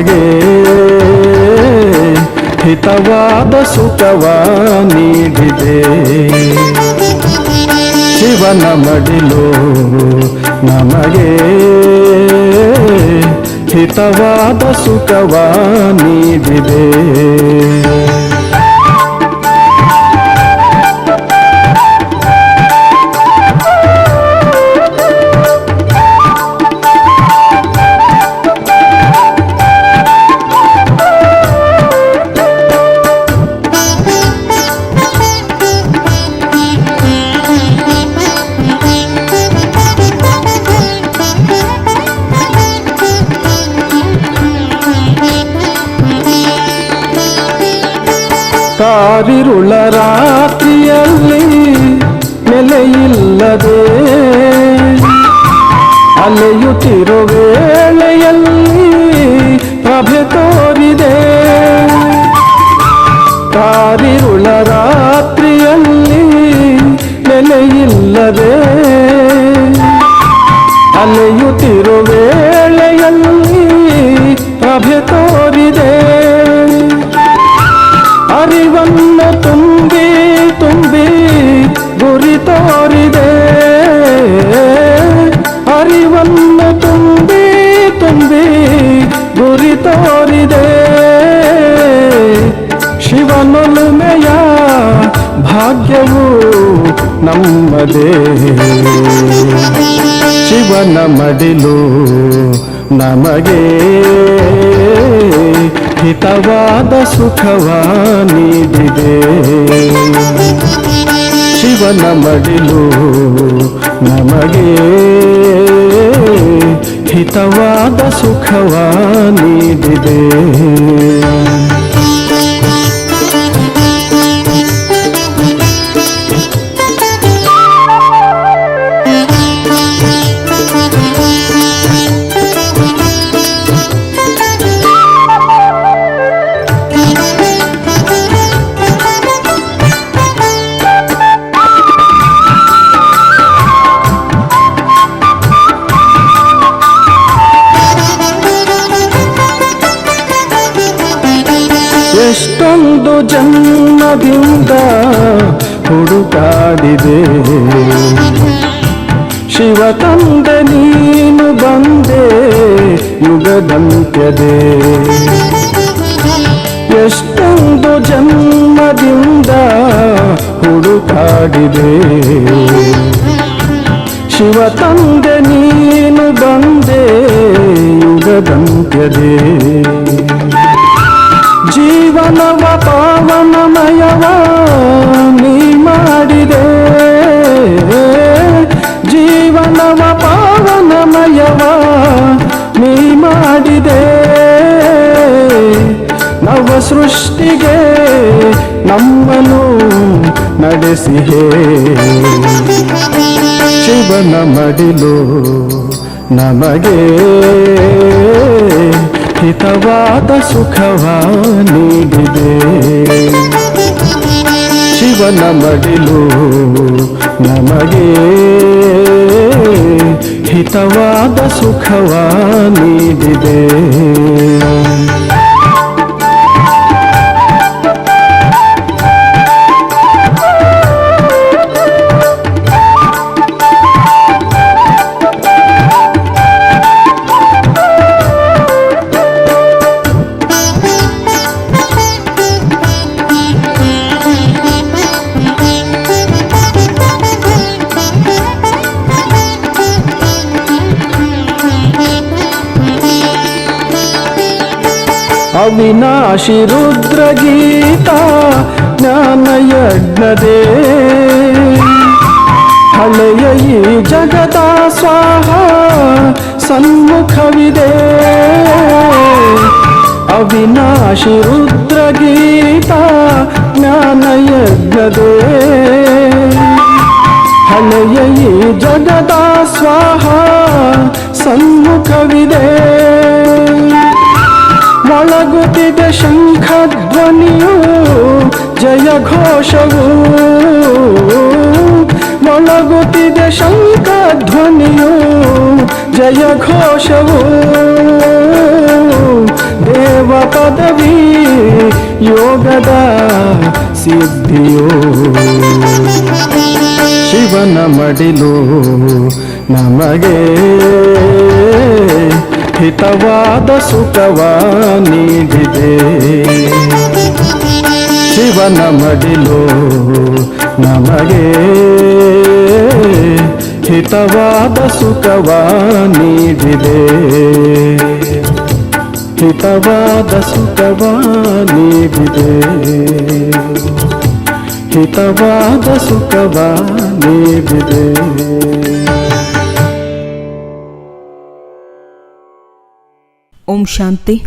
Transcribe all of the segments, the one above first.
ನಮಗೆ ಹಿತವಾದ ಸುಖವ ನೀಡಿದೆ. ಶಿವನ ಮಡಿಲು ನಮಗೆ. ಹಿತವಾದ ಸುಖವ ನೀಡಿದೆ. ಕಾರಿರುಳ ರಾತ್ರಿಯಲ್ಲಿ ನೆಲೆಯಿಲ್ಲದೆ ಅಲೆಯುತ್ತಿರೋ ಭಾಗ್ಯವು ನಮ್ಮದೇ. ಶಿವನ ಮಡಿಲು ನಮಗೆ. ಹಿತವಾದ ಸುಖವ ನೀಡಿದೆ. ಶಿವನ ಮಡಿಲು ನಮಗೆ. ಹಿತವಾದ ಸುಖವ ನೀಡಿದೆ. ಯುಗದಂತ್ಯದೆ ಎಷ್ಟೊಂದು ಜನ್ಮದಿಂದ ಹುಡುಕಾಡಿದೆ. ಶಿವ ತಂದೆ ನೀನು ಬಂದೆ ಯುಗದಂತ್ಯದೆ. ಜೀವನವ ಪಾವನಮಯವ ನಡೆಸಿಹೇ. ಶಿವನ ಮಡಿಲು ನಮಗೆ ಹಿತವಾದ ಸುಖವ ನೀಡಿದೆ. ಶಿವನ ಮಡಿಲು ನಮಗೆ ಹಿತವಾದ ಸುಖವ ನೀಡಿದೆ. ಅವಿನಾಶಿ ರುದ್ರಗೀತ ಜ್ಞಾನಯಜ್ಞದೇ. ಹಳೆಯ ಈ ಜಗದ ಸ್ವಾಹ ಸನ್ಮುಖವಿದೆ. ಅವಿನಾಶಿ ರುದ್ರಗೀತ ಜ್ಞಾನಯಜ್ಞದೇ. ಹಳೆಯ ಈ ಜಗದ ಸ್ವಾಹ ಸನ್ಮುಖವಿದೆ. ಮೊಳಗುತ್ತಿದೆ ಶಂಖಧ್ವನಿಯು ಜಯ ಘೋಷವು ಮೊಳಗುತ್ತಿದೆ ಶಂಖಧ್ವನಿಯು ಜಯ ಘೋಷವು ದೇವ ಪದವಿ ಯೋಗದ ಸಿದ್ಧಿಯೋ ಶಿವನ ಮಡಿಲು ನಮಗೆ ಹಿತವಾದ ಸುಖವ ನೀಡಿದೆ ಶಿವನ ಮಡಿಲು ನಮಗೆ ಹಿತವಾದ ಸುಖವ ನೀಡಿದೆ ಹಿತವಾದ ಸುಖವ ನೀಡಿದೆ ಹಿತವಾದ ಸುಖವ ನೀಡಿದೆ ಓಂ ಶಾಂತಿ.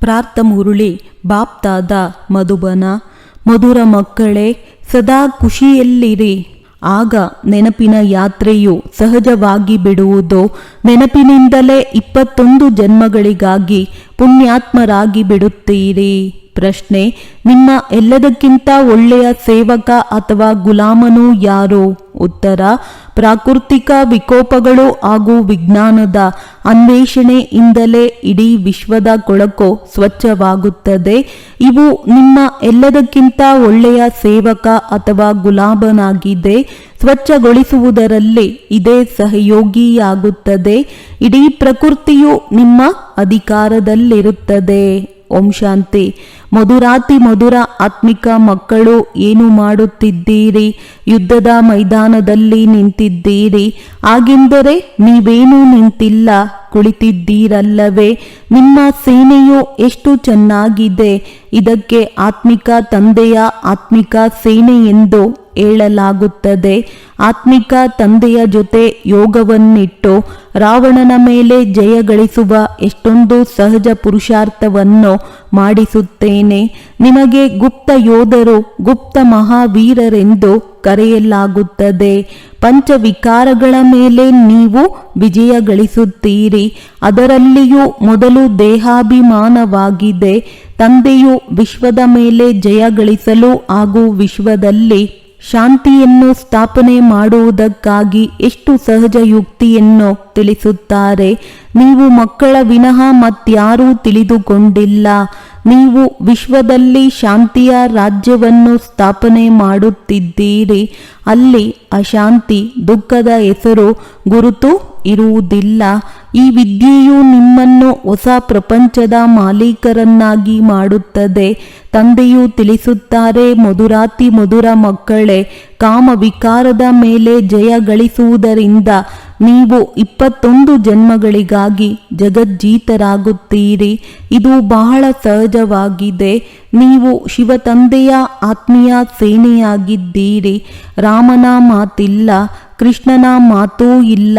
ಪ್ರಾರ್ಥ ಮುರುಳಿ ಬಾಪ್ತಾದ ಮಧುಬನ. ಮಧುರ ಮಕ್ಕಳೇ, ಸದಾ ಖುಷಿಯಲ್ಲಿರಿ. ಆಗ ನೆನಪಿನ ಯಾತ್ರೆಯು ಸಹಜವಾಗಿ ಬಿಡುವುದು, ನೆನಪಿನಿಂದಲೇ ಇಪ್ಪತ್ತೊಂದು ಜನ್ಮಗಳಿಗಾಗಿ ಪುಣ್ಯಾತ್ಮರಾಗಿ ಬಿಡುತ್ತೀರಿ. ಪ್ರಶ್ನೆ, ನಿಮ್ಮ ಎಲ್ಲದಕ್ಕಿಂತ ಒಳ್ಳೆಯ ಸೇವಕ ಅಥವಾ ಗುಲಾಮನು ಯಾರು? ಉತ್ತರ, ಪ್ರಾಕೃತಿಕ ವಿಕೋಪಗಳು ಹಾಗೂ ವಿಜ್ಞಾನದ ಅನ್ವೇಷಣೆಯಿಂದಲೇ ಇಡೀ ವಿಶ್ವದ ಕೊಳಕು ಸ್ವಚ್ಛವಾಗುತ್ತದೆ. ಇವು ನಿಮ್ಮ ಎಲ್ಲದಕ್ಕಿಂತ ಒಳ್ಳೆಯ ಸೇವಕ ಅಥವಾ ಗುಲಾಬನಾಗಿದೆ ಸ್ವಚ್ಛಗೊಳಿಸುವುದರಲ್ಲಿ ಇದೇ ಸಹಯೋಗಿಯಾಗುತ್ತದೆ. ಇಡೀ ಪ್ರಕೃತಿಯು ನಿಮ್ಮ ಅಧಿಕಾರದಲ್ಲಿರುತ್ತದೆ. ಓಂ ಶಾಂತಿ. ಮಧುರಾತಿ ಮಧುರ ಆತ್ಮಿಕ ಮಕ್ಕಳು ಏನು ಮಾಡುತ್ತಿದ್ದೀರಿ? ಯುದ್ಧದ ಮೈದಾನದಲ್ಲಿ ನಿಂತಿದ್ದೀರಿ. ಹಾಗೆಂದರೆ ನೀವೇನೂ ನಿಂತಿಲ್ಲ, ಕುಳಿತಿದ್ದೀರಲ್ಲವೇ? ನಿಮ್ಮ ಸೇನೆಯು ಎಷ್ಟು ಚೆನ್ನಾಗಿದೆ? ಇದಕ್ಕೆ ಆತ್ಮಿಕ ತಂದೆಯ ಆತ್ಮಿಕ ಸೇನೆ ಎಂದು ಹೇಳಲಾಗುತ್ತದೆ. ಆತ್ಮಿಕ ತಂದೆಯ ಜೊತೆ ಯೋಗವನ್ನಿಟ್ಟು ರಾವಣನ ಮೇಲೆ ಜಯ ಗಳಿಸುವ ಎಷ್ಟೊಂದು ಸಹಜ ಪುರುಷಾರ್ಥವನ್ನು ಮಾಡಿಸುತ್ತೇನೆ. ನಿಮಗೆ ಗುಪ್ತ ಯೋಧರು, ಗುಪ್ತ ಮಹಾವೀರರೆಂದು ಕರೆಯಲಾಗುತ್ತದೆ. ಪಂಚವಿಕಾರಗಳ ಮೇಲೆ ನೀವು ವಿಜಯ ಗಳಿಸುತ್ತೀರಿ. ಅದರಲ್ಲಿಯೂ ಮೊದಲು ದೇಹಾಭಿಮಾನವಾಗಿದೆ. ತಂದೆಯು ವಿಶ್ವದ ಮೇಲೆ ಜಯ ಗಳಿಸಲು ಹಾಗೂ ವಿಶ್ವದಲ್ಲಿ ಶಾಂತಿಯನ್ನು ಸ್ಥಾಪನೆ ಮಾಡುವುದಕ್ಕಾಗಿ ಎಷ್ಟು ಸಹಜ ಯುಕ್ತಿಯನ್ನು ತಿಳಿಸುತ್ತಾರೆ? ನೀವು ಮಕ್ಕಳ ವಿನಃ ಮತ್ಯಾರೂ ತಿಳಿದುಕೊಂಡಿಲ್ಲ. ನೀವು ವಿಶ್ವದಲ್ಲಿ ಶಾಂತಿಯ ರಾಜ್ಯವನ್ನು ಸ್ಥಾಪನೆ ಮಾಡುತ್ತಿದ್ದೀರಿ, ಅಲ್ಲಿ ಅಶಾಂತಿ ದುಃಖದ ಹೆಸರು ಗುರುತು ಇರುವುದಿಲ್ಲ. ಈ ವಿದ್ಯೆಯು ನಿಮ್ಮನ್ನು ಹೊಸ ಪ್ರಪಂಚದ ಮಾಲೀಕರನ್ನಾಗಿ ಮಾಡುತ್ತದೆ. ತಂದೆಯು ತಿಳಿಸುತ್ತಾರೆ, ಮಧುರಾತಿ ಮಧುರ ಮಕ್ಕಳೇ ಕಾಮ ವಿಕಾರದ ಮೇಲೆ ಜಯ ಗಳಿಸುವುದರಿಂದ ನೀವು ಇಪ್ಪತ್ತೊಂದು ಜನ್ಮಗಳಿಗಾಗಿ ಜಗಜ್ಜೀತರಾಗುತ್ತೀರಿ. ಇದು ಬಹಳ ಸಹಜವಾಗಿದೆ. ನೀವು ಶಿವತಂದೆಯ ಆತ್ಮೀಯ ಸೇನೆಯಾಗಿದ್ದೀರಿ. ರಾಮನ ಮಾತಿಲ್ಲ, ಕೃಷ್ಣನ ಮಾತೂ ಇಲ್ಲ.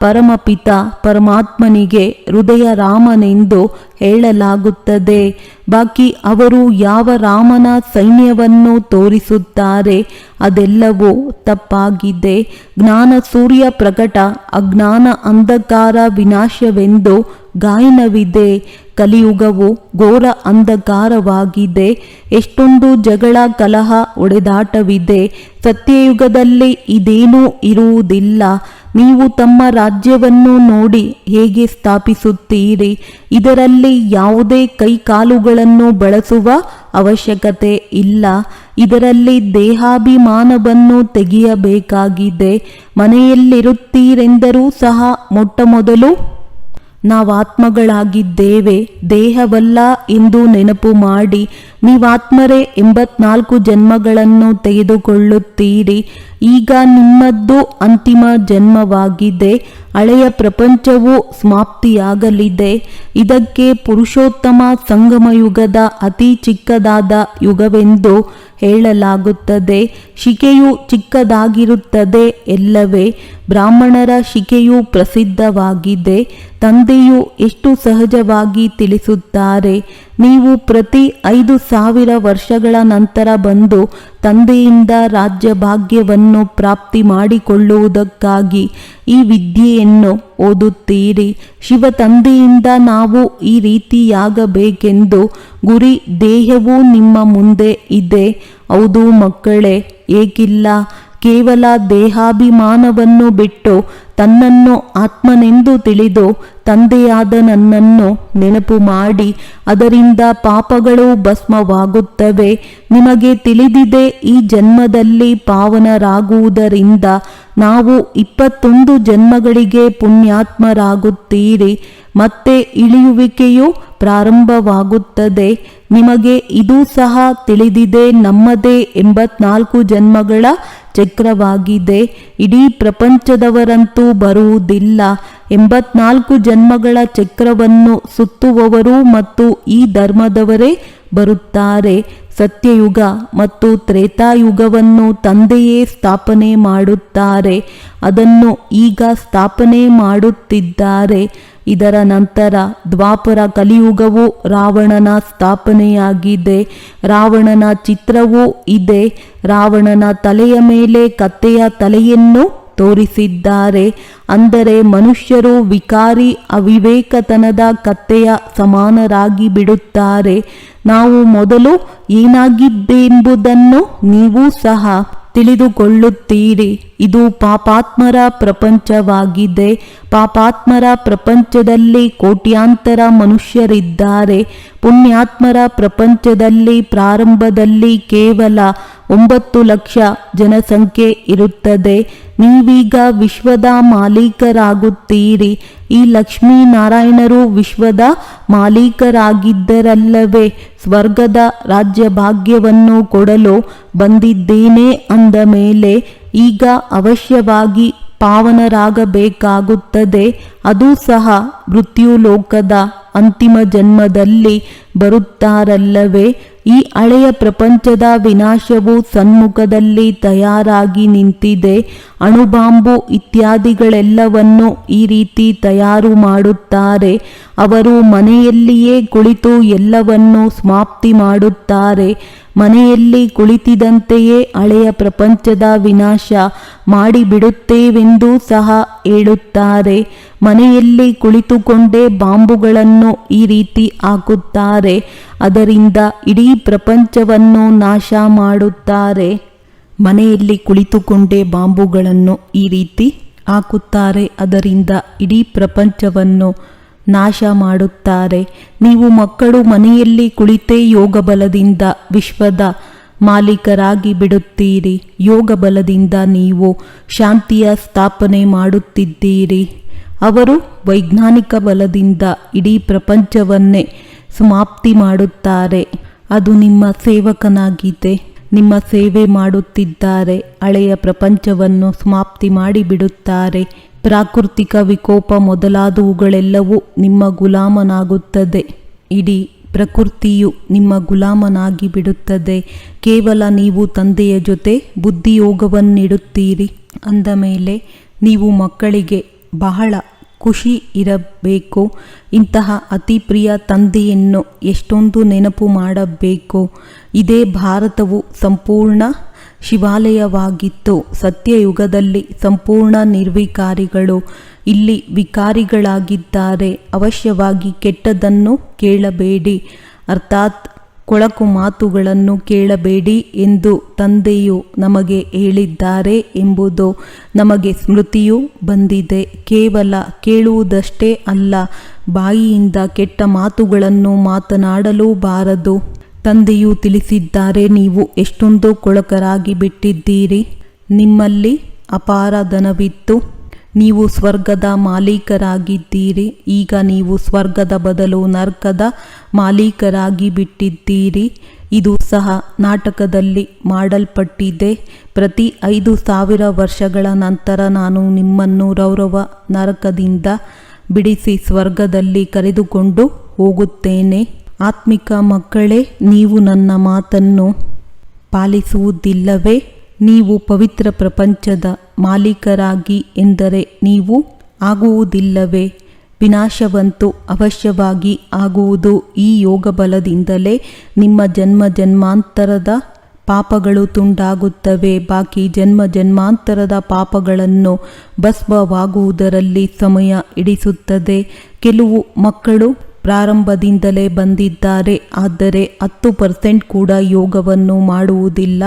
ಪರಮಪಿತ ಪರಮಾತ್ಮನಿಗೆ ಹೃದಯ ರಾಮನೆಂದು ಹೇಳಲಾಗುತ್ತದೆ. ಬಾಕಿ ಅವರು ಯಾವ ರಾಮನ ಸೈನ್ಯವನ್ನು ತೋರಿಸುತ್ತಾರೆ ಅದೆಲ್ಲವೂ ತಪ್ಪಾಗಿದೆ. ಜ್ಞಾನ ಸೂರ್ಯ ಪ್ರಕಟ, ಅಜ್ಞಾನ ಅಂಧಕಾರ ವಿನಾಶವೆಂದು ಗಾಯನವಿದೆ. ಕಲಿಯುಗವು ಘೋರ ಅಂಧಕಾರವಾಗಿದೆ. ಎಷ್ಟೊಂದು ಜಗಳ ಕಲಹ ಒಡೆದಾಟವಿದೆ. ಸತ್ಯಯುಗದಲ್ಲಿ ಇದೇನೂ ಇರುವುದಿಲ್ಲ. ನೀವು ತಮ್ಮ ರಾಜ್ಯವನ್ನು ನೋಡಿ ಹೇಗೆ ಸ್ಥಾಪಿಸುತ್ತೀರಿ. ಇದರಲ್ಲಿ ಯಾವುದೇ ಕೈಕಾಲುಗಳನ್ನು ಬಳಸುವ ಅವಶ್ಯಕತೆ ಇಲ್ಲ. ಇದರಲ್ಲಿ ದೇಹಾಭಿಮಾನವನ್ನು ತೆಗೆಯಬೇಕಾಗಿದೆ. ಮನೆಯಲ್ಲಿರುತ್ತೀರೆಂದರೂ ಸಹ ಮೊಟ್ಟ ಮೊದಲು ನಾವಾತ್ಮಗಳಾಗಿದ್ದೇವೆ. ದೇಹವಲ್ಲ ಎಂದು ನೆನಪು ಮಾಡಿ. ನೀವಾತ್ಮರೇ ಎಂಬತ್ನಾಲ್ಕು ಜನ್ಮಗಳನ್ನು ತೆಗೆದುಕೊಳ್ಳುತ್ತೀರಿ. ಈಗ ನಿಮ್ಮದ್ದು ಅಂತಿಮ ಜನ್ಮವಾಗಿದೆ. ಹಳೆಯ ಪ್ರಪಂಚವು ಸಮಾಪ್ತಿಯಾಗಲಿದೆ. ಇದಕ್ಕೆ ಪುರುಷೋತ್ತಮ ಸಂಗಮ ಯುಗದ ಅತಿ ಚಿಕ್ಕದಾದ ಯುಗವೆಂದು ಹೇಳಲಾಗುತ್ತದೆ. ಶಿಕೆಯು ಚಿಕ್ಕದಾಗಿರುತ್ತದೆ ಎಲ್ಲವೇ. ಬ್ರಾಹ್ಮಣರ ಶಿಕೆಯು ಪ್ರಸಿದ್ಧವಾಗಿದೆ. ತಂದೆಯು ಎಷ್ಟು ಸಹಜವಾಗಿ ತಿಳಿಸುತ್ತಾರೆ. ನೀವು ಪ್ರತಿ ಐದು ಸಾವಿರ ವರ್ಷಗಳ ನಂತರ ಬಂದು ತಂದೆಯಿಂದ ರಾಜ್ಯ ಭಾಗ್ಯವನ್ನು ಪ್ರಾಪ್ತಿ ಮಾಡಿಕೊಳ್ಳುವುದಕ್ಕಾಗಿ ಈ ವಿದ್ಯೆಯನ್ನು ಓದುತ್ತೀರಿ. ಶಿವ ತಂದೆಯಿಂದ ನಾವು ಈ ರೀತಿಯಾಗಬೇಕೆಂದು ಗುರಿ ದೇಹವೂ ನಿಮ್ಮ ಮುಂದೆ ಇದೆ. ಹೌದು ಮಕ್ಕಳೇ, ಏಕಿಲ್ಲ. ಕೇವಲ ದೇಹಾಭಿಮಾನವನ್ನು ಬಿಟ್ಟು ತನ್ನನ್ನು ಆತ್ಮನೆಂದು ತಿಳಿದು ತಂದೆಯಾದ ನನ್ನನ್ನು ನೆನಪು ಮಾಡಿ ಅದರಿಂದ ಪಾಪಗಳು ಭಸ್ಮವಾಗುತ್ತವೆ. ನಿಮಗೆ ತಿಳಿದಿದೆ, ಈ ಜನ್ಮದಲ್ಲಿ ಪಾವನರಾಗುವುದರಿಂದ ನಾವು ಇಪ್ಪತ್ತೊಂದು ಜನ್ಮಗಳಿಗೆ ಪುಣ್ಯಾತ್ಮರಾಗುತ್ತೀರಿ, ಮತ್ತೆ ಇಳಿಯುವಿಕೆಯು ಪ್ರಾರಂಭವಾಗುತ್ತದೆ. ನಿಮಗೆ ಇದು ಸಹ ತಿಳಿದಿದೆ, ನಮ್ಮದೇ ಎಂಬತ್ನಾಲ್ಕು ಜನ್ಮಗಳ ಚಕ್ರವಾಗಿದೆ. ಇಡೀ ಪ್ರಪಂಚದವರಂತೂ ಬರುವುದಿಲ್ಲ. ಎಂಬತ್ನಾಲ್ಕು ಜನ್ಮಗಳ ಚಕ್ರವನ್ನು ಸುತ್ತುವವರು ಮತ್ತು ಈ ಧರ್ಮದವರೇ ಬರುತ್ತಾರೆ. ಸತ್ಯಯುಗ ಮತ್ತು ತ್ರೇತಾಯುಗವನ್ನು ತಂದೆಯೇ ಸ್ಥಾಪನೆ ಮಾಡುತ್ತಾರೆ. ಅದನ್ನು ಈಗ ಸ್ಥಾಪನೆ ಮಾಡುತ್ತಿದ್ದಾರೆ. ಇದರ ನಂತರ ದ್ವಾಪರ ಕಲಿಯುಗವು ರಾವಣನ ಸ್ಥಾಪನೆಯಾಗಿದೆ. ರಾವಣನ ಚಿತ್ರವೂ ಇದೆ. ರಾವಣನ ತಲೆಯ ಮೇಲೆ ಕತ್ತೆಯ ತಲೆಯನ್ನು ತೋರಿಸಿದ್ದಾರೆ. ಅಂದರೆ ಮನುಷ್ಯರು ವಿಕಾರಿ ಅವಿವೇಕತನದ ಕತ್ತೆಯ ಸಮಾನರಾಗಿ ಬಿಡುತ್ತಾರೆ. ನಾವು ಮೊದಲು ಏನಾಗಿದ್ದೆಂಬುದನ್ನು ನೀವು ಸಹ ತಿಳಿದುಕೊಳ್ಳುತ್ತೀರಿ. ಇದು ಪಾಪಾತ್ಮರ ಪ್ರಪಂಚವಾಗಿದೆ. ಪಾಪಾತ್ಮರ ಪ್ರಪಂಚದಲ್ಲಿ ಕೋಟ್ಯಾಂತರ ಮನುಷ್ಯರಿದ್ದಾರೆ. ಪುಣ್ಯಾತ್ಮರ ಪ್ರಪಂಚದಲ್ಲಿ ಪ್ರಾರಂಭದಲ್ಲಿ ಕೇವಲ ಒಂಬತ್ತು ಲಕ್ಷ ಜನಸಂಖ್ಯೆ ಇರುತ್ತದೆ. ನೀವೀಗ ವಿಶ್ವದ ಮಾಲೀಕರಾಗುತ್ತೀರಿ. ಈ ಲಕ್ಷ್ಮೀನಾರಾಯಣರು ವಿಶ್ವದ ಮಾಲೀಕರಾಗಿದ್ದರಲ್ಲವೇ. ಸ್ವರ್ಗದ ರಾಜ್ಯ ಭಾಗ್ಯವನ್ನು ಕೊಡಲು ಬಂದಿದ್ದೇನೆ ಅಂದ ಮೇಲೆ ಈಗ ಅವಶ್ಯವಾಗಿ ಪಾವನರಾಗಬೇಕಾಗುತ್ತದೆ. ಅದು ಸಹ ಮೃತ್ಯುಲೋಕದ ಅಂತಿಮ ಜನ್ಮದಲ್ಲಿ ಬರುತ್ತಾರಲ್ಲವೇ. ಈ ಹಳೆಯ ಪ್ರಪಂಚದ ವಿನಾಶವು ಸನ್ಮುಖದಲ್ಲಿ ತಯಾರಾಗಿ ನಿಂತಿದೆ. ಅಣುಬಾಂಬು ಇತ್ಯಾದಿಗಳೆಲ್ಲವನ್ನು ಈ ರೀತಿ ತಯಾರು ಮಾಡುತ್ತಾರೆ. ಅವರು ಮನೆಯಲ್ಲಿಯೇ ಕುಳಿತು ಎಲ್ಲವನ್ನು ಸಮಾಪ್ತಿ ಮಾಡುತ್ತಾರೆ. ಮನೆಯಲ್ಲಿ ಕುಳಿತಿದಂತೆಯೇ ಹಳೆಯ ಪ್ರಪಂಚದ ವಿನಾಶ ಮಾಡಿಬಿಡುತ್ತೇವೆಂದೂ ಸಹ ಹೇಳುತ್ತಾರೆ. ಮನೆಯಲ್ಲಿ ಕುಳಿತುಕೊಂಡೇ ಬಾಂಬುಗಳನ್ನು ಈ ರೀತಿ ಹಾಕುತ್ತಾರೆ. ಅದರಿಂದ ಇಡೀ ಪ್ರಪಂಚವನ್ನು ನಾಶ ಮಾಡುತ್ತಾರೆ. ಮನೆಯಲ್ಲಿ ಕುಳಿತುಕೊಂಡೇ ಬಾಂಬುಗಳನ್ನು ಈ ರೀತಿ ಹಾಕುತ್ತಾರೆ. ಅದರಿಂದ ಇಡೀ ಪ್ರಪಂಚವನ್ನು ನಾಶ ಮಾಡುತ್ತಾರೆ ನೀವು ಮಕ್ಕಳು ಮನೆಯಲ್ಲಿ ಕುಳಿತೇ ಯೋಗ ಬಲದಿಂದ ವಿಶ್ವದ ಮಾಲೀಕರಾಗಿ ಬಿಡುತ್ತೀರಿ. ಯೋಗ ಬಲದಿಂದ ನೀವು ಶಾಂತಿಯ ಸ್ಥಾಪನೆ ಮಾಡುತ್ತಿದ್ದೀರಿ. ಅವರು ವೈಜ್ಞಾನಿಕ ಬಲದಿಂದ ಇಡೀ ಪ್ರಪಂಚವನ್ನೇ ಸಮಾಪ್ತಿ ಮಾಡುತ್ತಾರೆ. ಅದು ನಿಮ್ಮ ಸೇವಕನಾಗಿದೆ. ನಿಮ್ಮ ಸೇವೆ ಮಾಡುತ್ತಿದ್ದಾರೆ. ಹಳೆಯ ಪ್ರಪಂಚವನ್ನು ಸಮಾಪ್ತಿ ಮಾಡಿಬಿಡುತ್ತಾರೆ. ಪ್ರಾಕೃತಿಕ ವಿಕೋಪ ಮೊದಲಾದವುಗಳೆಲ್ಲವೂ ನಿಮ್ಮ ಗುಲಾಮನಾಗುತ್ತದೆ. ಇಡೀ ಪ್ರಕೃತಿಯು ನಿಮ್ಮ ಗುಲಾಮನಾಗಿ ಬಿಡುತ್ತದೆ ಕೇವಲ ನೀವು ತಂದೆಯ ಜೊತೆ ಬುದ್ಧಿಯೋಗವನ್ನಿಡುತ್ತೀರಿ. ಅಂದ ಮೇಲೆ, ನೀವು ಮಕ್ಕಳಿಗೆ ಬಹಳ ಖುಷಿ ಇರಬೇಕು. ಇಂತಹ ಅತಿ ಪ್ರಿಯ ತಂದೆಯನ್ನು ಎಷ್ಟೊಂದು ನೆನಪು ಮಾಡಬೇಕು. ಇದೇ ಭಾರತವು ಸಂಪೂರ್ಣ ಶಿವಾಲಯವಾಗಿತ್ತು. ಸತ್ಯಯುಗದಲ್ಲಿ ಸಂಪೂರ್ಣ ನಿರ್ವಿಕಾರಿಗಳು ಇಲ್ಲಿ ವಿಕಾರಿಗಳಾಗಿದ್ದಾರೆ. ಅವಶ್ಯವಾಗಿ ಕೆಟ್ಟದನ್ನು ಕೇಳಬೇಡಿ. ಅರ್ಥಾತ್ ಕೊಳಕು ಮಾತುಗಳನ್ನು ಕೇಳಬೇಡಿ ಎಂದು ತಂದೆಯು ನಮಗೆ ಹೇಳಿದ್ದಾರೆ ಎಂಬುದು ನಮಗೆ ಸ್ಮೃತಿಯು ಬಂದಿದೆ. ಕೇವಲ ಕೇಳುವುದಷ್ಟೇ ಅಲ್ಲ, ಬಾಯಿಯಿಂದ ಕೆಟ್ಟ ಮಾತುಗಳನ್ನು ಮಾತನಾಡಲೂಬಾರದು ತಂದೆಯು ತಿಳಿಸಿದ್ದಾರೆ, ನೀವು ಎಷ್ಟೊಂದು ಕೊಳಕರಾಗಿ ಬಿಟ್ಟಿದ್ದೀರಿ? ನಿಮ್ಮಲ್ಲಿ ಅಪಾರ ಧನವಿತ್ತು. ನೀವು ಸ್ವರ್ಗದ ಮಾಲೀಕರಾಗಿದ್ದೀರಿ. ಈಗ ನೀವು ಸ್ವರ್ಗದ ಬದಲು ನರ್ಕದ ಮಾಲೀಕರಾಗಿ ಬಿಟ್ಟಿದ್ದೀರಿ. ಇದು ಸಹ ನಾಟಕದಲ್ಲಿ ಮಾಡಲ್ಪಟ್ಟಿದೆ. ಪ್ರತಿ ಐದು ಸಾವಿರ ವರ್ಷಗಳ ನಂತರ ನಾನು ನಿಮ್ಮನ್ನು ರೌರವ ನರಕದಿಂದ ಬಿಡಿಸಿ ಸ್ವರ್ಗದಲ್ಲಿ ಕರೆದುಕೊಂಡು ಹೋಗುತ್ತೇನೆ. ಆತ್ಮಿಕ ಮಕ್ಕಳೇ, ನೀವು ನನ್ನ ಮಾತನ್ನು ಪಾಲಿಸುವುದಿಲ್ಲವೇ? ನೀವು ಪವಿತ್ರ ಪ್ರಪಂಚದ ಮಾಲೀಕರಾಗಿ ಎಂದರೆ ನೀವು ಆಗುವುದಿಲ್ಲವೇ? ವಿನಾಶವಂತೂ ಅವಶ್ಯವಾಗಿ ಆಗುವುದು ಈ ಯೋಗ ಬಲದಿಂದಲೇ ನಿಮ್ಮ ಜನ್ಮ ಜನ್ಮಾಂತರದ ಪಾಪಗಳು ತುಂಡಾಗುತ್ತವೆ. ಬಾಕಿ ಜನ್ಮ ಜನ್ಮಾಂತರದ ಪಾಪಗಳನ್ನು ಭಸ್ಮವಾಗುವುದರಲ್ಲಿ ಸಮಯ ಹಿಡಿಸುತ್ತದೆ ಕೆಲವು ಮಕ್ಕಳು ಪ್ರಾರಂಭದಿಂದಲೇ ಬಂದಿದ್ದಾರೆ. ಆದರೆ ಹತ್ತು ಪರ್ಸೆಂಟ್ ಕೂಡ ಯೋಗವನ್ನು ಮಾಡುವುದಿಲ್ಲ.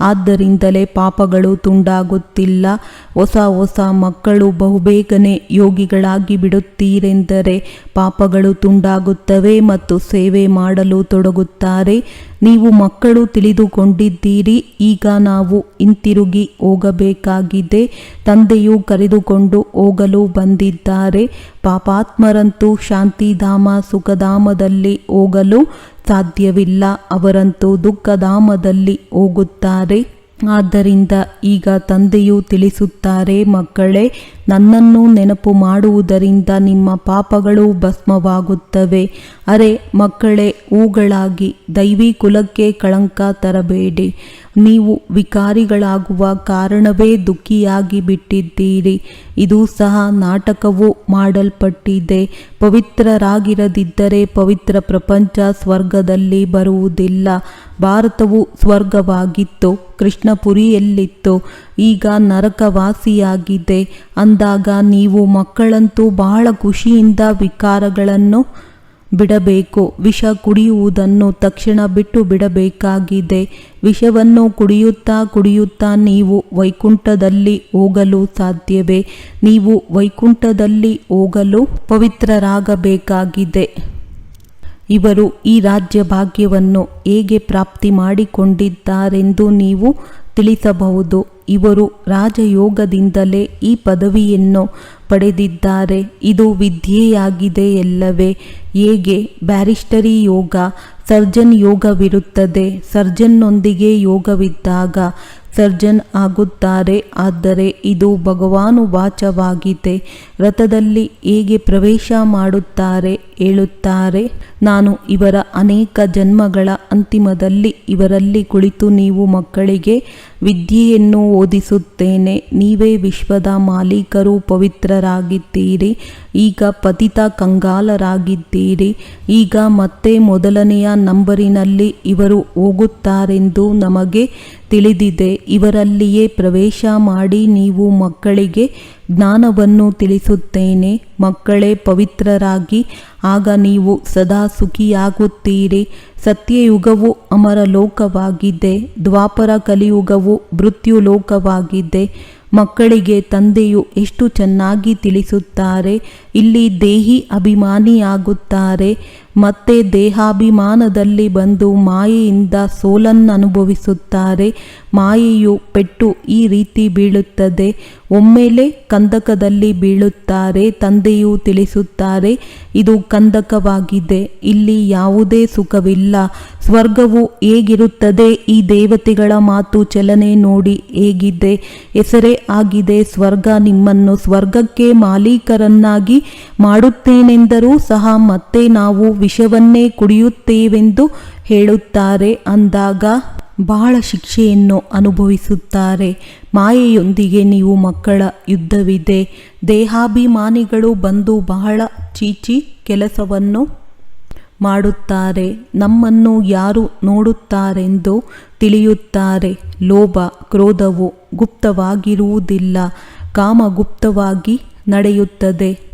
ಆದ್ದರಿಂದಲೇ ಪಾಪಗಳು ತುಂಡಾಗುತ್ತಿಲ್ಲ. ಹೊಸ ಹೊಸ ಮಕ್ಕಳು ಬಹುಬೇಗನೆ ಯೋಗಿಗಳಾಗಿ ಬಿಡುತ್ತೀರೆಂದರೆ ಪಾಪಗಳು ತುಂಡಾಗುತ್ತವೆ ಮತ್ತು ಸೇವೆ ಮಾಡಲು ತೊಡಗುತ್ತಾರೆ. ನೀವು ಮಕ್ಕಳು ತಿಳಿದುಕೊಂಡಿದ್ದೀರಿ, ಈಗ ನಾವು ಹಿಂತಿರುಗಿ ಹೋಗಬೇಕಾಗಿದೆ. ತಂದೆಯು ಕರೆದುಕೊಂಡು ಹೋಗಲು ಬಂದಿದ್ದಾರೆ. ಪಾಪಾತ್ಮರಂತೂ ಶಾಂತಿಧಾಮ ಸುಖಧಾಮದಲ್ಲಿ ಹೋಗಲು ಸಾಧ್ಯವಿಲ್ಲ, ಅವರಂತೂ ದುಃಖಧಾಮದಲ್ಲಿ ಹೋಗುತ್ತಾರೆ. ಆದ್ದರಿಂದ ಈಗ ತಂದೆಯು ತಿಳಿಸುತ್ತಾರೆ, ಮಕ್ಕಳೇ, ನನ್ನನ್ನು ನೆನಪು ಮಾಡುವುದರಿಂದ ನಿಮ್ಮ ಪಾಪಗಳು ಭಸ್ಮವಾಗುತ್ತವೆ. ಅರೆ, ಮಕ್ಕಳೇ, ಹೂಗಳಾಗಿ ದೈವಿ ಕುಲಕ್ಕೆ ಕಳಂಕ ತರಬೇಡಿ. ನೀವು ವಿಕಾರಿಗಳಾಗುವ ಕಾರಣವೇ ದುಃಖಿಯಾಗಿ ಬಿಟ್ಟಿದ್ದೀರಿ. ಇದು ಸಹ ನಾಟಕವು ಮಾಡಲ್ಪಟ್ಟಿದೆ. ಪವಿತ್ರರಾಗಿರದಿದ್ದರೆ ಪವಿತ್ರ ಪ್ರಪಂಚ ಸ್ವರ್ಗದಲ್ಲಿ ಬರುವುದಿಲ್ಲ. ಭಾರತವು ಸ್ವರ್ಗವಾಗಿತ್ತು, ಕೃಷ್ಣಪುರಿಯಲ್ಲಿತ್ತು, ಈಗ ನರಕವಾಸಿಯಾಗಿದೆ. ಅಂದಾಗ ನೀವು ಮಕ್ಕಳಂತೂ ಬಹಳ ಖುಷಿಯಿಂದ ವಿಕಾರಗಳನ್ನು ಬಿಡಬೇಕು. ವಿಷ ಕುಡಿಯುವುದನ್ನು ತಕ್ಷಣ ಬಿಟ್ಟು ಬಿಡಬೇಕಾಗಿದೆ. ವಿಷವನ್ನು ಕುಡಿಯುತ್ತಾ ಕುಡಿಯುತ್ತಾ ನೀವು ವೈಕುಂಠದಲ್ಲಿ ಹೋಗಲು ಸಾಧ್ಯವೇ? ನೀವು ವೈಕುಂಠದಲ್ಲಿ ಹೋಗಲು ಪವಿತ್ರರಾಗಬೇಕಾಗಿದೆ. ಇವರು ಈ ರಾಜ್ಯ ಭಾಗ್ಯವನ್ನು ಹೇಗೆ ಪ್ರಾಪ್ತಿ ಮಾಡಿಕೊಂಡಿದ್ದಾರೆಂದು ನೀವು ತಿಳಿಸಬಹುದು. ಇವರು ರಾಜಯೋಗದಿಂದಲೇ ಈ ಪದವಿಯನ್ನು ಪಡೆದಿದ್ದಾರೆ. ಇದು ವಿದ್ಯೆಯಾಗಿದೆ ಎಲ್ಲವೇ ಹೇಗೆ? ಬ್ಯಾರಿಸ್ಟರಿ ಯೋಗ, ಸರ್ಜನ್ ಯೋಗವಿರುತ್ತದೆ. ಸರ್ಜನ್ನೊಂದಿಗೆ ಯೋಗವಿದ್ದಾಗ ಸರ್ಜನ್ ಆಗುತ್ತಾರೆ, ಆದರೆ ಇದು ಭಗವಾನು ವಾಚವಾಗಿದೆ. ರಥದಲ್ಲಿ ಹೇಗೆ ಪ್ರವೇಶ ಮಾಡುತ್ತಾರೆ ಹೇಳುತ್ತಾರೆ, ನಾನು ಇವರ ಅನೇಕ ಜನ್ಮಗಳ ಅಂತಿಮದಲ್ಲಿ ಇವರಲ್ಲಿ ಕುಳಿತು ನೀವು ಮಕ್ಕಳಿಗೆ ವಿದ್ಯೆಯನ್ನು ಓದಿಸುತ್ತೇನೆ. ನೀವೇ ವಿಶ್ವದ ಮಾಲೀಕರು, ಪವಿತ್ರರಾಗಿದ್ದೀರಿ. ಈಗ ಪತಿತ ಕಂಗಾಲರಾಗಿದ್ದೀರಿ. ಈಗ ಮತ್ತೆ ಮೊದಲನೆಯ ನಂಬರಿನಲ್ಲಿ ಇವರು ಹೋಗುತ್ತಾರೆಂದು ನಮಗೆ ತಿಳಿದಿದೆ. ಇವರಲ್ಲಿಯೇ ಪ್ರವೇಶ ಮಾಡಿ ನೀವು ಮಕ್ಕಳಿಗೆ ಜ್ಞಾನವನ್ನು ತಿಳಿಸುತ್ತೇನೆ. ಮಕ್ಕಳೇ ಪವಿತ್ರರಾಗಿ, ಆಗ ನೀವು ಸದಾ ಸುಖಿಯಾಗುತ್ತೀರಿ. ಸತ್ಯಯುಗವು ಅಮರ ಲೋಕವಾಗಿದೆ. ದ್ವಾಪರ ಕಲಿಯುಗವು ಮೃತ್ಯು ಲೋಕವಾಗಿದೆ. ಮಕ್ಕಳಿಗೆ ತಂದೆಯು ಎಷ್ಟು ಚೆನ್ನಾಗಿ ತಿಳಿಸುತ್ತಾರೆ. ಇಲ್ಲಿ ದೇಹಿ ಅಭಿಮಾನಿಯಾಗುತ್ತಾರೆ. ಮತ್ತೆ ದೇಹಾಭಿಮಾನದಲ್ಲಿ ಬಂದು ಮಾಯೆಯಿಂದ ಸೋಲನ್ನು ಅನುಭವಿಸುತ್ತಾರೆ ಮಾಯೆಯು ಪೆಟ್ಟು ಈ ರೀತಿ ಬೀಳುತ್ತದೆ. ಒಮ್ಮೆಲೆ ಕಂದಕದಲ್ಲಿ ಬೀಳುತ್ತಾರೆ, ತಂದೆಯು ತಿಳಿಸುತ್ತಾರೆ, ಇದು ಕಂದಕವಾಗಿದೆ, ಇಲ್ಲಿ ಯಾವುದೇ ಸುಖವಿಲ್ಲ. ಸ್ವರ್ಗವು ಹೇಗಿರುತ್ತದೆ, ಈ ದೇವತೆಗಳ ಮಾತು ಚಲನೆ ನೋಡಿ ಹೇಗಿದೆ. ಹೆಸರೇ ಆಗಿದೆ, ಸ್ವರ್ಗ. ನಿಮ್ಮನ್ನು ಸ್ವರ್ಗಕ್ಕೆ ಮಾಲೀಕರನ್ನಾಗಿ ಮಾಡುತ್ತೇನೆಂದರೂ ಸಹ ಮತ್ತೆ ನಾವು ವಿಷವನ್ನೇ ಕುಡಿಯುತ್ತೇವೆಂದು ಹೇಳುತ್ತಾರೆ. ಅಂದಾಗ ಬಹಳ ಶಿಕ್ಷೆಯನ್ನು ಅನುಭವಿಸುತ್ತಾರೆ. ಮಾಯೆಯೊಂದಿಗೆ ನೀವು ಮಕ್ಕಳ ಯುದ್ಧವಿದೆ. ದೇಹಾಭಿಮಾನಿಗಳು ಬಂದು ಬಹಳ ಚೀಚಿ ಕೆಲಸವನ್ನು ಮಾಡುತ್ತಾರೆ. ನಮ್ಮನ್ನು ಯಾರು ನೋಡುತ್ತಾರೆಂದು ತಿಳಿಯುತ್ತಾರೆ. ಲೋಭ, ಕ್ರೋಧವು ಗುಪ್ತವಾಗಿರುವುದಿಲ್ಲ. ಕಾಮ ಗುಪ್ತವಾಗಿ ನಡೆಯುತ್ತದೆ.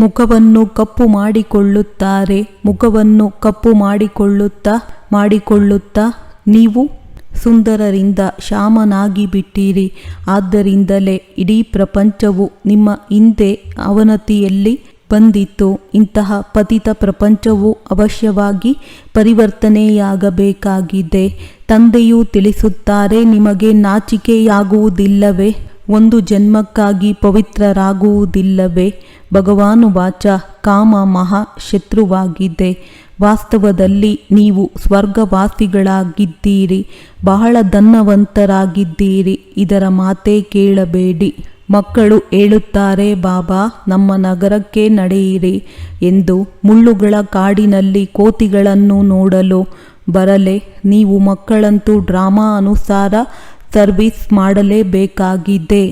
ಮುಖವನ್ನು ಕಪ್ಪು ಮಾಡಿಕೊಳ್ಳುತ್ತಾರೆ. ಮುಖವನ್ನು ಕಪ್ಪು ಮಾಡಿಕೊಳ್ಳುತ್ತಾ ಮಾಡಿಕೊಳ್ಳುತ್ತಾ ನೀವು ಸುಂದರರಿಂದ ಶಾಮನಾಗಿ ಬಿಟ್ಟಿರಿ ಆದ್ದರಿಂದಲೇ ಇಡೀ ಪ್ರಪಂಚವು ನಿಮ್ಮ ಹಿಂದೆ ಅವನತಿಯಲ್ಲಿ ಬಂದಿತ್ತು. ಇಂತಹ ಪತಿತ ಪ್ರಪಂಚವು ಅವಶ್ಯವಾಗಿ ಪರಿವರ್ತನೆಯಾಗಬೇಕಾಗಿದೆ. ತಂದೆಯು ತಿಳಿಸುತ್ತಾರೆ, ನಿಮಗೆ ನಾಚಿಕೆಯಾಗುವುದಿಲ್ಲವೇ? ಒಂದು ಜನ್ಮಕ್ಕಾಗಿ ಪವಿತ್ರರಾಗುವುದಿಲ್ಲವೇ? ಭಗವಾನು ವಾಚ ಕಾಮ ಮಹಾ ಶತ್ರುವಾಗಿದೆ. ವಾಸ್ತವದಲ್ಲಿ ನೀವು ಸ್ವರ್ಗವಾಸಿಗಳಾಗಿದ್ದೀರಿ, ಬಹಳ ಧನ್ನವಂತರಾಗಿದ್ದೀರಿ ಇದರ ಮಾತೇ ಕೇಳಬೇಡಿ. ಮಕ್ಕಳು ಹೇಳುತ್ತಾರೆ, ಬಾಬಾ, ನಮ್ಮ ನಗರಕ್ಕೆ ನಡೆಯಿರಿ ಎಂದು ಮುಳ್ಳುಗಳ ಕಾಡಿನಲ್ಲಿ ಕೋತಿಗಳನ್ನು ನೋಡಲು ಬರಲೆ. ನೀವು ಮಕ್ಕಳಂತೂ ಡ್ರಾಮಾ ಅನುಸಾರ ಸರ್ವಿಸ್ ಮಾಡಲೇಬೇಕಾಗಿದೆ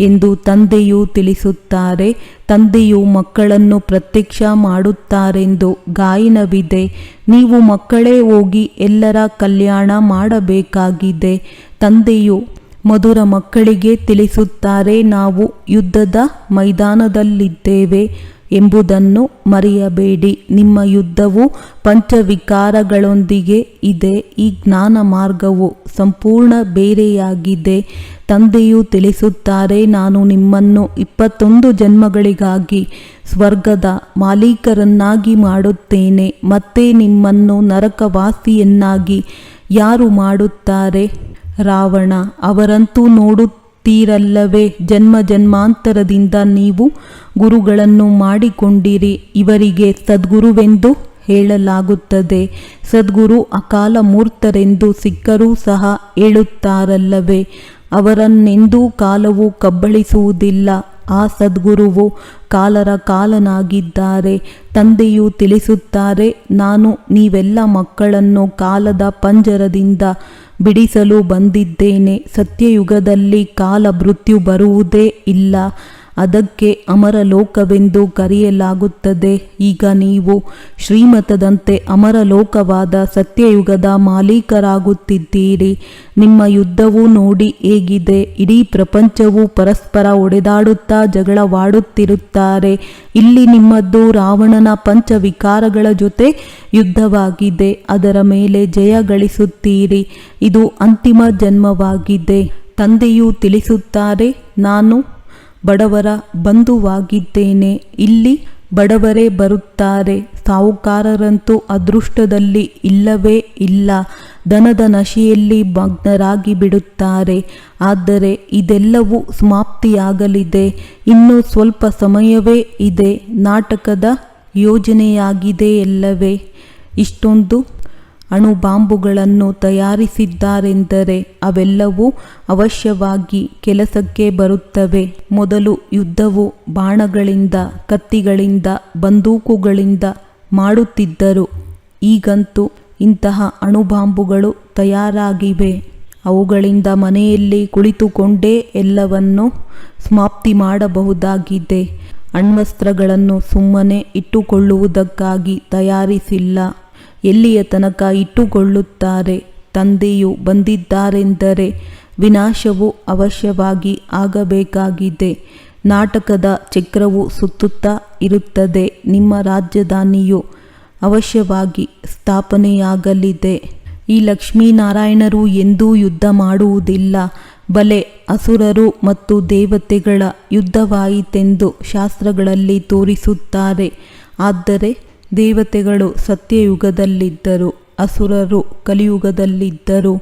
ಎಂದು ತಂದೆಯು ತಿಳಿಸುತ್ತಾರೆ. ತಂದೆಯು ಮಕ್ಕಳನ್ನು ಪ್ರತ್ಯಕ್ಷ ಮಾಡುತ್ತಾರೆಂದು ಗಾಯನವಿದೆ. ನೀವು ಮಕ್ಕಳೇ ಹೋಗಿ ಎಲ್ಲರ ಕಲ್ಯಾಣ ಮಾಡಬೇಕಾಗಿದೆ. ತಂದೆಯು ಮಧುರ ಮಕ್ಕಳಿಗೆ ತಿಳಿಸುತ್ತಾರೆ, ನಾವು ಯುದ್ಧದ ಮೈದಾನದಲ್ಲಿದ್ದೇವೆ. ಎಂಬುದನ್ನು ಮರೆಯಬೇಡಿ. ನಿಮ್ಮ ಯುದ್ಧವು ಪಂಚವಿಕಾರಗಳೊಂದಿಗೆ ಇದೆ. ಈ ಜ್ಞಾನ ಮಾರ್ಗವು ಸಂಪೂರ್ಣ ಬೇರೆಯಾಗಿದೆ. ತಂದೆಯು ತಿಳಿಸುತ್ತಾರೆ, ನಾನು ನಿಮ್ಮನ್ನು ಇಪ್ಪತ್ತೊಂದು ಜನ್ಮಗಳಿಗಾಗಿ ಸ್ವರ್ಗದ ಮಾಲೀಕರನ್ನಾಗಿ ಮಾಡುತ್ತೇನೆ. ಮತ್ತೆ ನಿಮ್ಮನ್ನು ನರಕವಾಸಿಯನ್ನಾಗಿ ಯಾರು ಮಾಡುತ್ತಾರೆ? ರಾವಣ ಅವರಂತೂ ನೋಡುತ್ತೀರಲ್ಲವೇ ಜನ್ಮ ಜನ್ಮಾಂತರದಿಂದ ನೀವು ಗುರುಗಳನ್ನು ಮಾಡಿಕೊಂಡಿರಿ. ಇವರಿಗೆ ಸದ್ಗುರುವೆಂದು ಹೇಳಲಾಗುತ್ತದೆ. ಸದ್ಗುರು ಅಕಾಲ ಮೂರ್ತರೆಂದು ಸಿಕ್ಕರೂ ಸಹ ಹೇಳುತ್ತಾರಲ್ಲವೇ. ಅವರನ್ನೆಂದೂ ಕಾಲವು ಕಬ್ಬಳಿಸುವುದಿಲ್ಲ. ಆ ಸದ್ಗುರುವು ಕಾಲರ ಕಾಲನಾಗಿದ್ದಾರೆ. ತಂದೆಯು ತಿಳಿಸುತ್ತಾರೆ, ನಾನು ನೀವೆಲ್ಲ ಮಕ್ಕಳನ್ನು ಕಾಲದ ಪಂಜರದಿಂದ ಬಿಡಿಸಲು ಬಂದಿದ್ದೇನೆ. ಸತ್ಯಯುಗದಲ್ಲಿ ಕಾಲ ಮೃತ್ಯು ಬರುವುದೇ ಇಲ್ಲ. ಅದಕ್ಕೆ ಅಮರ ಲೋಕವೆಂದು ಕರೆಯಲಾಗುತ್ತದೆ. ಈಗ ನೀವು ಶ್ರೀಮತದಂತೆ ಅಮರ ಲೋಕವಾದ ಸತ್ಯಯುಗದ ಮಾಲೀಕರಾಗುತ್ತಿದ್ದೀರಿ. ನಿಮ್ಮ ಯುದ್ಧವು ನೋಡಿ ಹೇಗಿದೆ. ಇಡೀ ಪ್ರಪಂಚವು ಪರಸ್ಪರ ಒಡೆದಾಡುತ್ತಾ ಜಗಳವಾಡುತ್ತಿರುತ್ತಾರೆ. ಇಲ್ಲಿ ನಿಮ್ಮದ್ದು ರಾವಣನ ಪಂಚವಿಕಾರಗಳ ಜೊತೆ ಯುದ್ಧವಾಗಿದೆ. ಅದರ ಮೇಲೆ ಜಯ ಗಳಿಸುತ್ತೀರಿ. ಇದು ಅಂತಿಮ ಜನ್ಮವಾಗಿದೆ. ತಂದೆಯು ತಿಳಿಸುತ್ತಾರೆ, ನಾನು ಬಡವರ ಬಂಧುವಾಗಿದ್ದೇನೆ. ಇಲ್ಲಿ ಬಡವರೇ ಬರುತ್ತಾರೆ. ಸಾಹುಕಾರರಂತೂ ಅದೃಷ್ಟದಲ್ಲಿ ಇಲ್ಲವೇ ಇಲ್ಲ. ದನದ ನಶೆಯಲ್ಲಿ ಮಗ್ನರಾಗಿ ಬಿಡುತ್ತಾರೆ. ಆದರೆ ಇದೆಲ್ಲವೂ ಸಮಾಪ್ತಿಯಾಗಲಿದೆ. ಇನ್ನು ಸ್ವಲ್ಪ ಸಮಯವೇ ಇದೆ. ನಾಟಕದ ಯೋಜನೆಯಾಗಿದೆ ಎಲ್ಲವೇ ಇಷ್ಟೊಂದು ಅಣುಬಾಂಬುಗಳನ್ನು ತಯಾರಿಸಿದ್ದಾರೆಂದರೆ ಅವೆಲ್ಲವೂ ಅವಶ್ಯವಾಗಿ ಕೆಲಸಕ್ಕೆ ಬರುತ್ತವೆ. ಮೊದಲು ಯುದ್ಧವು ಬಾಣಗಳಿಂದ, ಕತ್ತಿಗಳಿಂದ, ಬಂದೂಕುಗಳಿಂದ ಮಾಡುತ್ತಿದ್ದರು. ಈಗಂತೂ ಇಂತಹ ಅಣುಬಾಂಬುಗಳು ತಯಾರಾಗಿವೆ. ಅವುಗಳಿಂದ ಮನೆಯಲ್ಲಿ ಕುಳಿತುಕೊಂಡೇ ಎಲ್ಲವನ್ನು ಸಮಾಪ್ತಿ ಮಾಡಬಹುದಾಗಿದೆ. ಅಣ್ವಸ್ತ್ರಗಳನ್ನು ಸುಮ್ಮನೆ ಇಟ್ಟುಕೊಳ್ಳುವುದಕ್ಕಾಗಿ ತಯಾರಿಸಿಲ್ಲ. ಎಲ್ಲಿಯ ತನಕ ಇಟ್ಟುಕೊಳ್ಳುತ್ತಾರೆ? ತಂದೆಯು ಬಂದಿದ್ದಾರೆಂದರೆ ವಿನಾಶವು ಅವಶ್ಯವಾಗಿ ಆಗಬೇಕಾಗಿದೆ. ನಾಟಕದ ಚಕ್ರವು ಸುತ್ತುತ್ತಾ ಇರುತ್ತದೆ. ನಿಮ್ಮ ರಾಜಧಾನಿಯು ಅವಶ್ಯವಾಗಿ ಸ್ಥಾಪನೆಯಾಗಲಿದೆ. ಈ ಲಕ್ಷ್ಮೀನಾರಾಯಣರು ಎಂದೂ ಯುದ್ಧ ಮಾಡುವುದಿಲ್ಲ. ಬಲೆ, ಅಸುರರು ಮತ್ತು ದೇವತೆಗಳ ಯುದ್ಧವಾಯಿತೆಂದು ಶಾಸ್ತ್ರಗಳಲ್ಲಿ ತೋರಿಸುತ್ತಾರೆ. ಆದರೆ ದೇವತೆಗಳು ಸತ್ಯಯುಗದಲ್ಲಿದ್ದರು, ಅಸುರರು ಕಲಿಯುಗದಲ್ಲಿದ್ದರು,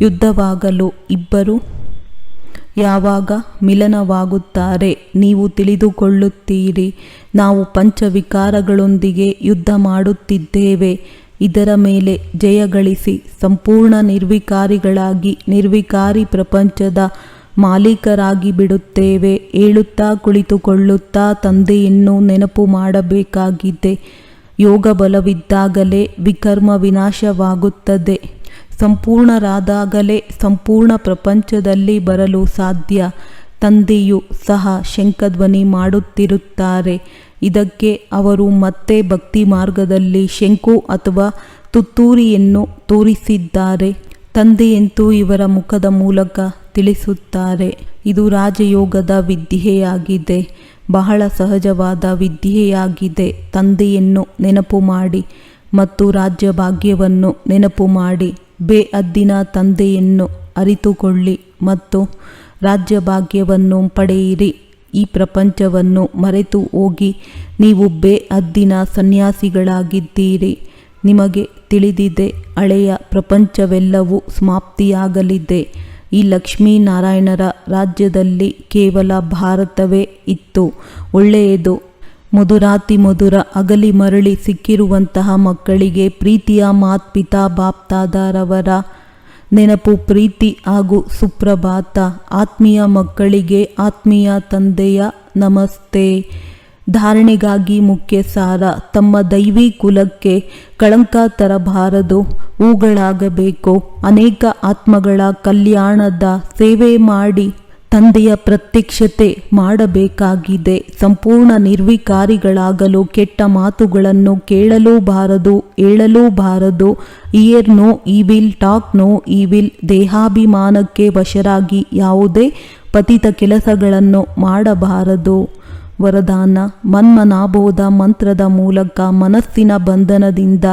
ಯುದ್ಧವಾಗಲು ಇಬ್ಬರು ಯಾವಾಗ ಮಿಲನವಾಗುತ್ತಾರೆ ನೀವು ತಿಳಿದುಕೊಳ್ಳುತ್ತೀರಿ. ನಾವು ಪಂಚವಿಕಾರಗಳೊಂದಿಗೆ ಯುದ್ಧ ಮಾಡುತ್ತಿದ್ದೇವೆ, ಇದರ ಮೇಲೆ ಜಯಗಳಿಸಿ ಸಂಪೂರ್ಣ ನಿರ್ವಿಕಾರಿಗಳಾಗಿ ನಿರ್ವಿಕಾರಿ ಪ್ರಪಂಚದ ಮಾಲೀಕರಾಗಿ ಬಿಡುತ್ತೇವೆ. ಹೇಳುತ್ತಾ ಕುಳಿತುಕೊಳ್ಳುತ್ತಾ ತಂದೆಯನ್ನು ನೆನಪು ಮಾಡಬೇಕಾಗಿದೆ. ಯೋಗ ಬಲವಿದ್ದಾಗಲೇ ವಿಕರ್ಮ ವಿನಾಶವಾಗುತ್ತದೆ. ಸಂಪೂರ್ಣರಾದಾಗಲೇ ಸಂಪೂರ್ಣ ಪ್ರಪಂಚದಲ್ಲಿ ಬರಲು ಸಾಧ್ಯ. ತಂದೆಯು ಸಹ ಶಂಖಧ್ವನಿ ಮಾಡುತ್ತಿರುತ್ತಾರೆ. ಇದಕ್ಕೆ ಅವರು ಮತ್ತೆ ಭಕ್ತಿ ಮಾರ್ಗದಲ್ಲಿ ಶಂಕು ಅಥವಾ ತುತ್ತೂರಿಯನ್ನು ತೋರಿಸಿದ್ದಾರೆ. ತಂದೆಯಂತೂ ಇವರ ಮುಖದ ಮೂಲಕ ತಿಳಿಸುತ್ತಾರೆ. ಇದು ರಾಜಯೋಗದ ವಿದ್ಯೆಯಾಗಿದೆ. ಬಹಳ ಸಹಜವಾದ ವಿದ್ಯೆಯಾಗಿದೆ. ತಂದೆಯನ್ನು ನೆನಪು ಮಾಡಿ ಮತ್ತು ರಾಜ್ಯ ಭಾಗ್ಯವನ್ನು ನೆನಪು ಮಾಡಿ. ಬೇಅದ್ದಿನ ತಂದೆಯನ್ನು ಅರಿತುಕೊಳ್ಳಿ ಮತ್ತು ರಾಜ್ಯ ಭಾಗ್ಯವನ್ನು ಪಡೆಯಿರಿ. ಈ ಪ್ರಪಂಚವನ್ನು ಮರೆತು ಹೋಗಿ ನೀವು ಬೇಅದ್ದಿನ ಸನ್ಯಾಸಿಗಳಾಗಿದ್ದೀರಿ. ನಿಮಗೆ ತಿಳಿದಿದೆ, ಹಳೆಯ ಪ್ರಪಂಚವೆಲ್ಲವೂ ಸಮಾಪ್ತಿಯಾಗಲಿದೆ. ಈ ಲಕ್ಷ್ಮೀನಾರಾಯಣರ ರಾಜ್ಯದಲ್ಲಿ ಕೇವಲ ಭಾರತವೇ ಇತ್ತು. ಒಳ್ಳೆಯದು. ಮಧುರಾತಿ ಮಧುರ ಅಗಲಿ ಮರಳಿ ಸಿಕ್ಕಿರುವಂತಹ ಮಕ್ಕಳಿಗೆ ಪ್ರೀತಿಯ ಮಾತ್ಪಿತಾ ಬಾಪ್ತಾದಾರವರ ನೆನಪು ಪ್ರೀತಿ ಹಾಗೂ ಸುಪ್ರಭಾತ. ಆತ್ಮೀಯ ಮಕ್ಕಳಿಗೆ ಆತ್ಮೀಯ ತಂದೆಯ ನಮಸ್ತೆ. ಧಾರಣೆಗಾಗಿ ಮುಖ್ಯ ಸಾರ ತಮ್ಮ ದೈವಿ ಕುಲಕ್ಕೆ ಕಳಂಕ ತರಬಾರದು ಹೂಗಳಾಗಬೇಕು. ಅನೇಕ ಆತ್ಮಗಳ ಕಲ್ಯಾಣದ ಸೇವೆ ಮಾಡಿ ತಂದೆಯ ಪ್ರತ್ಯಕ್ಷತೆ ಮಾಡಬೇಕಾಗಿದೆ. ಸಂಪೂರ್ಣ ನಿರ್ವಿಕಾರಿಗಳಾಗಲು ಕೆಟ್ಟ ಮಾತುಗಳನ್ನು ಕೇಳಲೂಬಾರದು ಹೇಳಲೂಬಾರದು hear no evil, talk no evil, ದೇಹಾಭಿಮಾನಕ್ಕೆ ವಶರಾಗಿ ಯಾವುದೇ ಪತಿತ ಕೆಲಸಗಳನ್ನು ಮಾಡಬಾರದು. ವರದಾನ ಮನ್ಮನಾಭೋಧ ಮಂತ್ರದ ಮೂಲಕ ಮನಸ್ಸಿನ ಬಂಧನದಿಂದ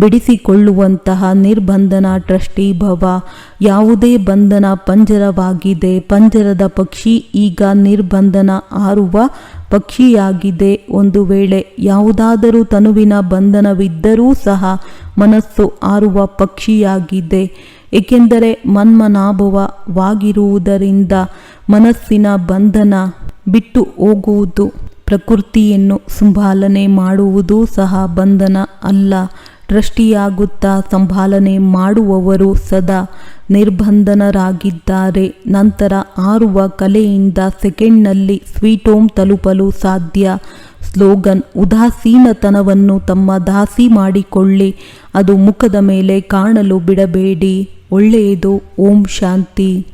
ಬಿಡಿಸಿಕೊಳ್ಳುವಂತಹ ನಿರ್ಬಂಧನ ಟ್ರಸ್ಟೀಭವ ಯಾವುದೇ ಬಂಧನ ಪಂಜರವಾಗಿದೆ. ಪಂಜರದ ಪಕ್ಷಿ ಈಗ ನಿರ್ಬಂಧನ ಆರುವ ಪಕ್ಷಿಯಾಗಿದೆ. ಒಂದು ವೇಳೆ ಯಾವುದಾದರೂ ತನುವಿನ ಬಂಧನವಿದ್ದರೂ ಸಹ ಮನಸ್ಸು ಆರುವ ಪಕ್ಷಿಯಾಗಿದೆ. ಏಕೆಂದರೆ ಮನ್ಮನಾಭವವಾಗಿರುವುದರಿಂದ ಮನಸ್ಸಿನ ಬಂಧನ ಬಿಟ್ಟು ಹೋಗುವುದು, ಪ್ರಕೃತಿಯನ್ನು ಸಂಭಾಲನೆ ಮಾಡುವುದೂ ಸಹ ಬಂಧನ ಅಲ್ಲ. ದೃಷ್ಟಿಯಾಗುತ್ತಾ ಸಂಭಾಲನೆ ಮಾಡುವವರು ಸದಾ ನಿರ್ಬಂಧನರಾಗಿದ್ದಾರೆ. ನಂತರ ಆರುವ ಕಲೆಯಿಂದ ಸೆಕೆಂಡ್ನಲ್ಲಿ ಸ್ವೀಟ್ ಹೋಮ್ ತಲುಪಲು ಸಾಧ್ಯ. ಸ್ಲೋಗನ್, ಉದಾಸೀನತನವನ್ನು ತಮ್ಮ ದಾಸಿ ಮಾಡಿಕೊಳ್ಳಿ. ಅದು ಮುಖದ ಮೇಲೆ ಕಾಣಲು ಬಿಡಬೇಡಿ. ಒಳ್ಳೆಯದು, ಓಂ ಶಾಂತಿ.